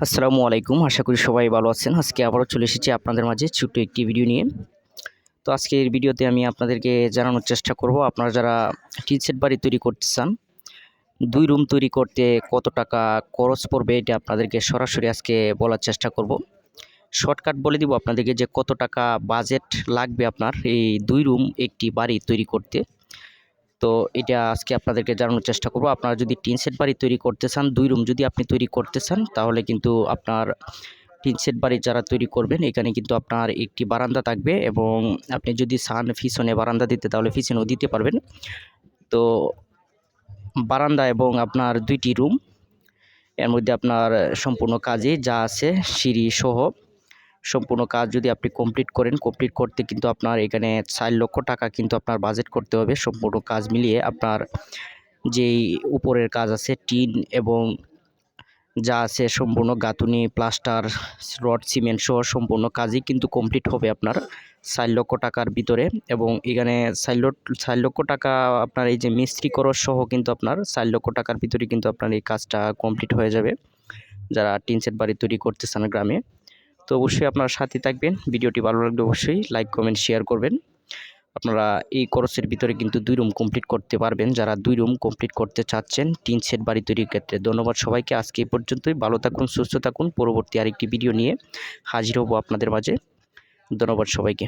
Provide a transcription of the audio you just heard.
আসসালামু আলাইকুম। আশা করি সবাই ভালো আছেন। আজকে আবারও চলে এসেছি আপনাদের মাঝে ছোট্ট একটি ভিডিও নিয়ে। তো আজকের ভিডিওতে আমি আপনাদেরকে জানানোর চেষ্টা করব, আপনারা যারা টিন সেট বাড়ি তৈরি করতে চান, দুই রুম তৈরি করতে কত টাকা খরচ পড়বে এটা আপনাদেরকে সরাসরি আজকে বলার চেষ্টা করব। শর্টকাট বলে দিব আপনাদেরকে যে কত টাকা বাজেট লাগবে আপনার এই দুই রুম একটি বাড়ি তৈরি করতে। তো এটা আজকে আপনাদেরকে জানানোর চেষ্টা করব। আপনারা যদি টিন সেট বাড়ি তৈরি করতে চান, দুই রুম যদি আপনি তৈরি করতে চান, তাহলে কিন্তু আপনার টিন সেট বাড়ি যারা তৈরি করবেন, এখানে কিন্তু আপনার একটি বারান্দা থাকবে এবং আপনি যদি সান পিছনে বারান্দা দিতে, তাহলে পিছনেও দিতে পারবেন। তো বারান্দা এবং আপনার দুইটি রুম, এর মধ্যে আপনার সম্পূর্ণ কাজে যা আছে, সিঁড়ি সহ সম্পূর্ণ কাজ যদি আপনি কমপ্লিট করেন কমপ্লিট করতে কিন্তু আপনার এখানে চার লক্ষ টাকা কিন্তু আপনার বাজেট করতে হবে। সম্পূর্ণ কাজ মিলিয়ে আপনার যেই উপরের কাজ আছে, টিন এবং যা আছে সম্পূর্ণ গাঁথুনি প্লাস্টার রড সিমেন্ট সহ সম্পূর্ণ কাজই কিন্তু কমপ্লিট হবে আপনার চার লক্ষ টাকার ভিতরে এবং এখানে চার লক্ষ চার লক্ষ টাকা আপনার এই যে মিস্ত্রি খরচ সহ কিন্তু আপনার চার লক্ষ টাকার ভিতরে কিন্তু আপনার এই কাজটা কমপ্লিট হয়ে যাবে। যারা টিন সেট বাড়ি তৈরি করতেছেন গ্রামে। তো অবশ্যই আপনারা সাথে থাকবেন। ভিডিওটি ভালো লাগলে অবশ্যই লাইক কমেন্ট শেয়ার করবেন। আপনারা এই খরচের ভিতরে কিন্তু দুই রুম কমপ্লিট করতে পারবেন। যারা দুই রুম কমপ্লিট করতে চাচ্ছেন, তিন সেট বাড়ি তৈরির ক্ষেত্রে ধন্যবাদ সবাইকে। আজকে এই পর্যন্তই। ভালো থাকুন, সুস্থ থাকুন। পরবর্তী আরেকটি ভিডিও নিয়ে হাজির হব আপনাদের মাঝে। ধন্যবাদ সবাইকে।